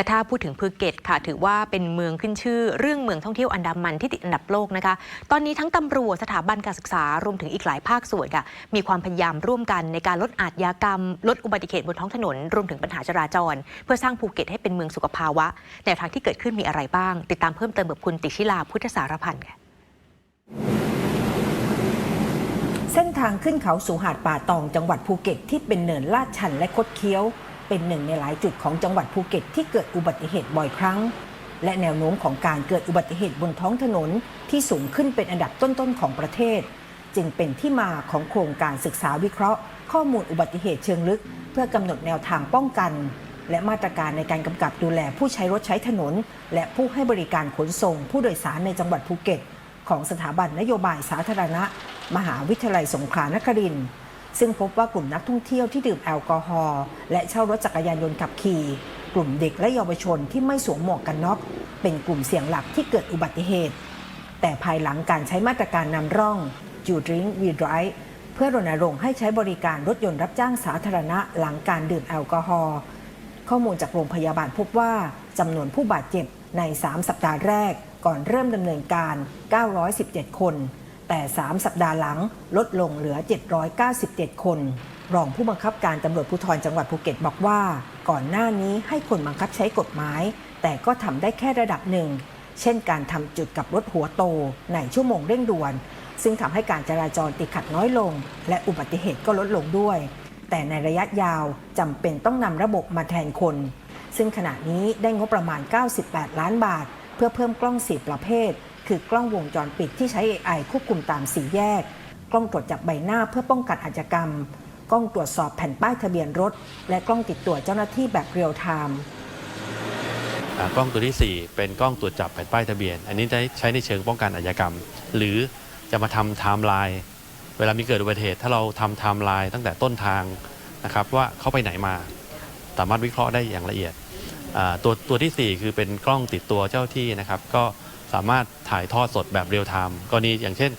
และถ้าพูดถึงภูเก็ตค่ะ ถือว่าเป็นเมืองขึ้นชื่อ เรื่องเมืองท่องเที่ยวอันดามันที่ติดอันดับโลกนะคะ ตอนนี้ทั้งตำรวจสถาบันการศึกษารวมถึงอีกหลายภาคส่วนค่ะมีความพยายามร่วมกันในการลดอาชญากรรม ลดอุบัติเหตุบนท้องถนน รวมถึงปัญหาจราจร เพื่อสร้างภูเก็ตให้เป็นเมืองสุขภาวะแนวทางที่เกิดขึ้นมีอะไรบ้าง ติดตามเพิ่มเติมกับคุณติชิลาพุทธสารพันธ์ค่ะเส้นทางขึ้นเขาสู่หาดป่าตองจังหวัดภูเก็ตที่เป็นเนินลาดชันและคดเคี้ยว เป็นหนึ่งในหลายจุดของจังหวัดภูเก็ตที่เกิดอุบัติเหตุบ่อยครั้ง และแนวโน้มของการเกิดอุบัติเหตุบนท้องถนนที่สูงขึ้นเป็นอันดับต้นๆของประเทศ จึงเป็นที่มาของโครงการศึกษาวิเคราะห์ ข้อมูลอุบัติเหตุเชิงลึก เพื่อกำหนดแนวทางป้องกัน และมาตรการในการกำกับดูแลผู้ใช้รถใช้ถนน และผู้ให้บริการขนส่ง ผู้โดยสารในจังหวัดภูเก็ต ของสถาบันนโยบายสาธารณะ มหาวิทยาลัยสงขลานครินทร์ ซึ่งพบว่ากลุ่มนักท่องเที่ยวที่ดื่มแอลกอฮอล์และเช่ารถจักรยานยนต์ขับขี่ กลุ่มเด็กและเยาวชนที่ไม่สวมหมวกกันน็อก เป็นกลุ่มเสี่ยงหลักที่เกิดอุบัติเหตุ แต่ภายหลังการใช้มาตรการนำร่อง You Drink We Drive เพื่อรณรงค์ให้ใช้บริการรถยนต์รับจ้างสาธารณะหลังการดื่มแอลกอฮอล์ข้อมูลจากโรงพยาบาลพบว่าจำนวนผู้บาดเจ็บใน 3 สัปดาห์แรกก่อนเริ่มดำเนินการ 917 คน แต่ 3 สัปดาห์หลังลดลงเหลือ 797 คน รองผู้บังคับการตำรวจภูธรจังหวัดภูเก็ตบอกว่า ก่อนหน้านี้ให้คนบังคับใช้กฎหมาย แต่ก็ทำได้แค่ระดับหนึ่ง เช่นการทำจุดกับรถหัวโตในชั่วโมงเร่งด่วน ซึ่งทำให้การจราจรติดขัดน้อยลง และอุบัติเหตุก็ลดลงด้วย แต่ในระยะยาวจำเป็นต้องนำระบบมาแทนคน ซึ่งขณะนี้ได้งบประมาณ 98 ล้านบาท เพื่อเพิ่มกล้องสีประเภท คือกล้องวงจรปิดที่ใช้ AI ควบคุมตามสี่แยก กล้องตรวจจับใบหน้าเพื่อป้องกันอาชญากรรม กล้องตรวจสอบแผ่นป้ายทะเบียนรถ และกล้องติดตัวเจ้าหน้าที่แบบเรียลไทม์กล้องตัวที่ 4 เป็นกล้องตรวจจับแผ่นป้ายทะเบียน อันนี้ได้ใช้ในเชิงป้องกันอาชญากรรม หรือจะมาทำไทม์ไลน์เวลามีเกิดอุบัติเหตุถ้าเราทำไทม์ไลน์ตั้งแต่ต้นทางนะครับว่าเขาไปไหนมา สามารถวิเคราะห์ได้อย่างละเอียดตัวตัวทีสี่4 คือเป็นกล้องติดตัวเจ้าที่นะครับ ก็ สามารถถ่ายทอดสดแบบเรียลไทม์กรณีอย่างเช่น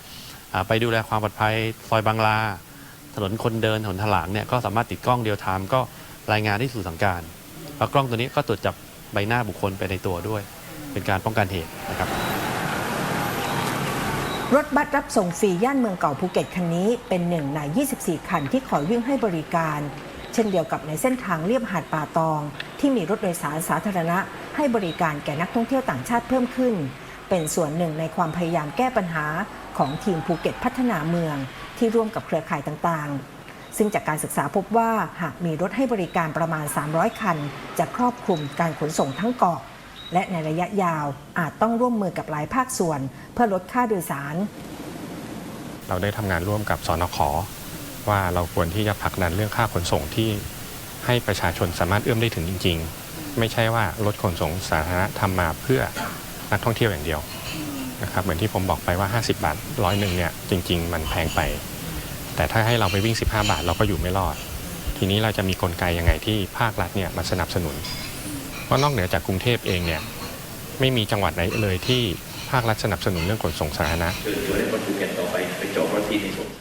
ไปดูแลความปลอดภัยซอยบางลา ถนนคนเดินถนนถลางเนี่ยก็สามารถติดกล้องเรียลไทม์ก็รายงานที่สู่สังการแล้วกล้องตัวนี้ก็ตรวจจับใบหน้าบุคคลไปในตัวด้วย เป็นการป้องกันเหตุนะครับ รถบัสรับส่งฟรีย่านเมืองเก่าภูเก็ตคันนี้เป็นหนึ่งใน 24 คันที่คอวิ่งให้บริการ เช่นเดียวกับในเส้นทางเลียบหาดป่าตอง ที่มีรถโดยสารสาธารณะ ให้บริการแก่นักท่องเที่ยวต่างชาติเพิ่มขึ้น เป็นส่วนหนึ่งในความพยายามแก้ปัญหาของทีมภูเก็ตพัฒนาเมืองที่ร่วมกับเครือข่ายต่างๆ ซึ่งจากการศึกษาพบว่าหากมีรถให้บริการประมาณ 300 คัน จะครอบคลุมการขนส่งทั้งเกาะ และในระยะยาวอาจต้องร่วมมือกับหลายภาคส่วน เพื่อลดค่าโดยสาร เราได้ทำงานร่วมกับสนขว่าเราควรที่จะผลักดันเรื่องค่าขนส่งที่ให้ประชาชนสามารถเอื้อมได้ถึงจริง ๆ ไม่ใช่ว่ารถขนส่งสาธารณะทำมาเพื่อ นักท่องเที่ยวอย่างเดียวนะครับเหมือนที่ผมบอกไปว่า 50 บาทร้อยหนึ่งเนี่ยจริง ๆ มันแพงไป แต่ถ้าให้เราไปวิ่ง 15 บาทเราก็อยู่ไม่รอด ทีนี้เราจะมีกลไกยังไงที่ภาครัฐเนี่ยมาสนับสนุน เพราะนอกเหนือจากกรุงเทพเองเนี่ยไม่มีจังหวัดไหนเลยที่ภาครัฐสนับสนุนเรื่องขนส่งสาธารณะ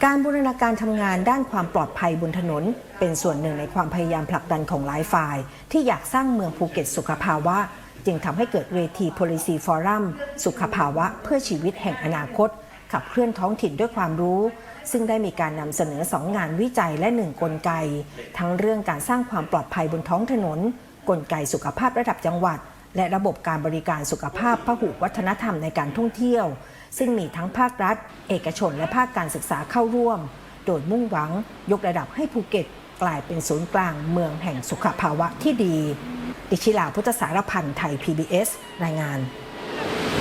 การบูรณาการทำงานด้านความปลอดภัยบนถนน เป็นส่วนหนึ่งในความพยายามผลักดันของหลายฝ่าย ที่อยากสร้างเมืองภูเก็ตสุขภาวะ จึงทำให้เกิดเวที Policy Forum สุขภาวะเพื่อชีวิตแห่งอนาคต ขับเคลื่อนท้องถิ่นด้วยความรู้ ซึ่งได้มีการนำเสนอสองงานวิจัยและหนึ่งกลไก ทั้งเรื่องการสร้างความปลอดภัยบนท้องถนน กลไกสุขภาพระดับจังหวัด และระบบการบริการสุขภาพพหุวัฒนธรรมในการท่องเที่ยว ซึ่งมีทั้งภาครัฐ เอกชนและภาคการศึกษาเข้าร่วม โดยมุ่งหวัง ยกระดับให้ภูเก็ต กลายเป็นศูนย์กลางเมืองแห่งสุขภาวะที่ดี ดิชิลาพุทธสารพันธ์ไทย PBS รายงาน